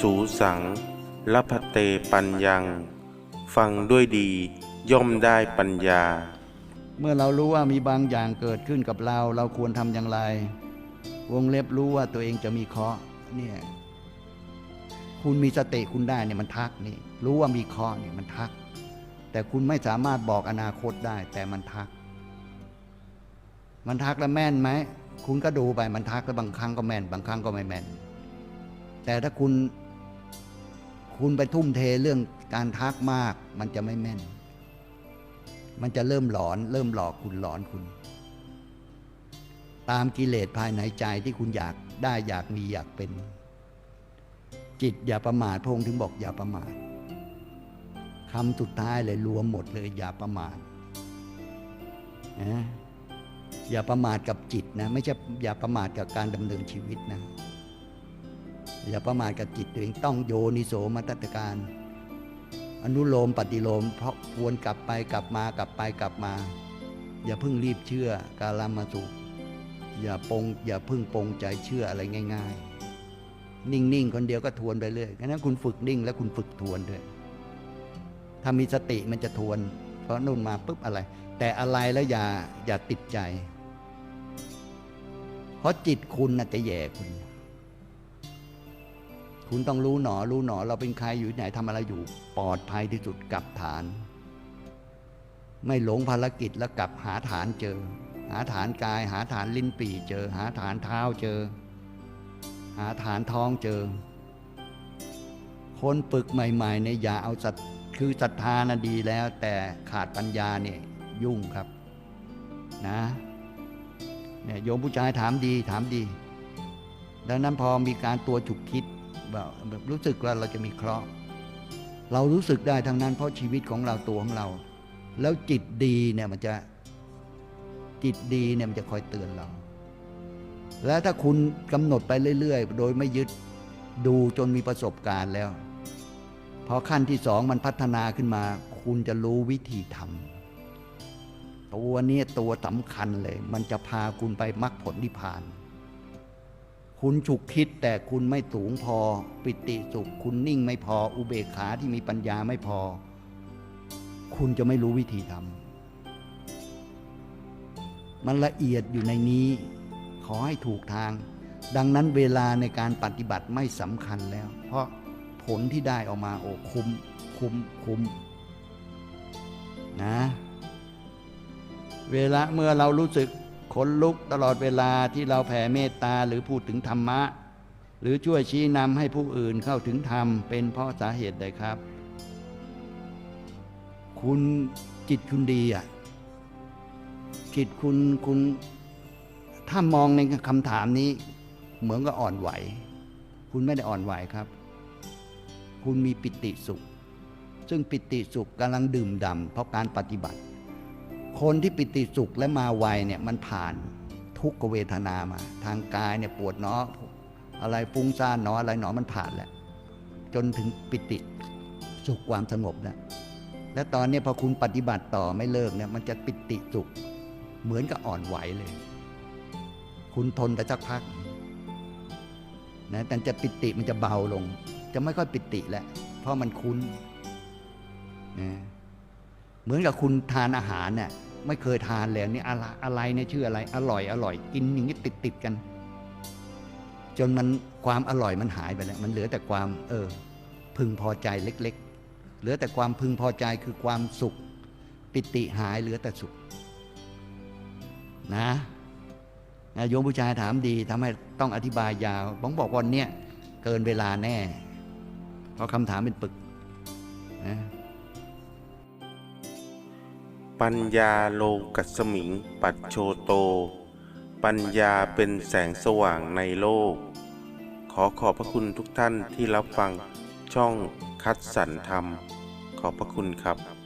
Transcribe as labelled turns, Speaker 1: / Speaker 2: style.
Speaker 1: สูสังละพเตปัญญัง ฟังด้วยดีย่อมได้ปัญญา
Speaker 2: เมื่อเรารู้ว่ามีบางอย่างเกิดขึ้นกับเรา เราควรทำอย่างไร วงเล็บรู้ว่าตัวเองจะมีเคราะห์เนี่ยคุณมีสติคุณได้เนี่ยมันทักนี่ รู้ว่ามีเคราะห์เนี่ยมันทัก แต่คุณไม่สามารถบอกอนาคตได้ แต่มันทัก มันทักแล้วแม่นไหมคุณก็ดูไปมันทักแล้วบางครั้งก็แม่น บางครั้งก็ไม่แม่น แต่ถ้าคุณ คุณไปทุ่มเทเรื่องการทักมาก มันจะไม่แม่น มันจะเริ่มหลอน เริ่มหลอกคุณหลอนคุณ ตามกิเลสภายในใจที่คุณอยากได้อยากมีอยากเป็น จิตอย่าประมาทพงค์ถึงบอกอย่าประมาทคำสุดท้ายเลยรวมหมดเลยอย่าประมาทนะอย่าประมาทกับจิตนะ ไม่ใช่อย่าประมาทกับการดำเนินชีวิตนะ อย่าประมาทกับจิตตัวเองต้องโยนิโสมัตตการ อนุโลมปฏิโลมเพราะควรกลับไปกลับมากลับไปกลับมา อย่าเพิ่งรีบเชื่อกาลามาสุอย่าปงอย่าเพิ่งปงใจเชื่ออะไรง่าย ๆ นิ่งๆคนเดียวก็ทวนไปเรื่อยงั้นคุณฝึกนิ่งแล้วคุณฝึกทวนด้วย ถ้ามีสติมันจะทวน เพราะนู่นมาปุ๊บอะไร แต่อะไรแล้วอย่าอย่าติดใจ เพราะจิตคุณน่ะจะแย่คุณ คุณต้องรู้หนอรู้หนอเราเป็นใครอยู่ไหนทำอะไรอยู่ ปลอดภัยที่สุดกลับฐาน ไม่หลงภารกิจแล้วกลับหาฐานเจอ หาฐานกาย หาฐานลิ้นปี่เจอ หาฐานเท้าเจอ หาฐานท้องเจอ คนฝึกใหม่ๆเนี่ยอย่าเอาสัตคือศรัทธานะดีแล้ว แต่ขาดปัญญาเนี่ยยุ่งครับนะเนี่ยโยมผู้ชายถามดีถามดี ดังนั้นพอมีการตัวฉุกคิด แบบรู้สึกว่าเราจะมีเคราะห์เรารู้สึกได้ทั้งนั้นเพราะชีวิตของเราตัวของเรา แล้วจิตดีเนี่ยมันจะจิตดีเนี่ยมันจะคอยเตือนเรา และถ้าคุณกำหนดไปเรื่อยๆ โดยไม่ยึดดูจนมีประสบการณ์แล้วพอขั้นที่สองมันพัฒนาขึ้นมา คุณจะรู้วิธีทำตัวนี้ตัวสำคัญเลย มันจะพาคุณไปมรรคผลนิพพาน คุณฉุกคิดแต่คุณไม่สูงพอ ปิติสุข คุณนิ่งไม่พอ อุเบกขาที่มีปัญญาไม่พอ คุณจะไม่รู้วิธีทำมันละเอียดอยู่ในนี้ ขอให้ถูกทาง ดังนั้นเวลาในการปฏิบัติไม่สำคัญแล้ว เพราะผลที่ได้ออกมาโอ้คุ้ม คุ้ม คุ้ม นะ เวลาเมื่อเรารู้สึก ขนลุกตลอดเวลาที่เราแผ่เมตตาหรือพูดถึงธรรมะ หรือช่วยชี้นำให้ผู้อื่นเข้าถึงธรรม เป็นเพราะสาเหตุใดครับ คุณจิตคุณดีอะจิตคุณคุณถ้ามองในคำถามนี้ เหมือนกับอ่อนไหว คุณไม่ได้อ่อนไหวครับ คุณมีปิติสุข ซึ่งปิติสุขกำลังดื่มด่ำเพราะการปฏิบัติ คนที่ปิติสุขและมาไวเนี่ยมันผ่านทุกขเวทนามา ทางกายเนี่ยปวดเนาะอะไรฟุ้งซ่านเนาะอะไรเนาะมันผ่านแล้วจนถึงปิติสุขความสงบนะและตอนนี้พอคุณปฏิบัติต่อไม่เลิกเนี่ยมันจะปิติสุขเหมือนกับอ่อนไหวเลย คุณทนไปสักพักนะแต่จะปิติมันจะเบาลง จะไม่ค่อยปิติแล้วเพราะมันคุ้นนะเหมือนกับคุณทานอาหารเนี่ย ไม่เคยทานเลยนี่อะไรอะไรเนี่ยชื่ออะไร อร่อยอร่อย กินอย่างนี้ติดติดกัน จนมันความอร่อยมันหายไปแล้ว มันเหลือแต่ความเออพึงพอใจเล็ก ๆ เหลือแต่ความพึงพอใจคือความสุข ปิติหายเหลือแต่สุข นะนะโยมผู้ชายถามดีทำให้ต้องอธิบายยาวผมบอกวันเนี้ยเกินเวลาแน่ เพราะคำถามเป็นปึกนะ
Speaker 1: ปัญญาโลกัสมิง ปัจโชโต ปัญญาเป็นแสงสว่างในโลก ขอขอบพระคุณทุกท่านที่รับฟังช่องคัดสรรธรรม ขอบพระคุณครับ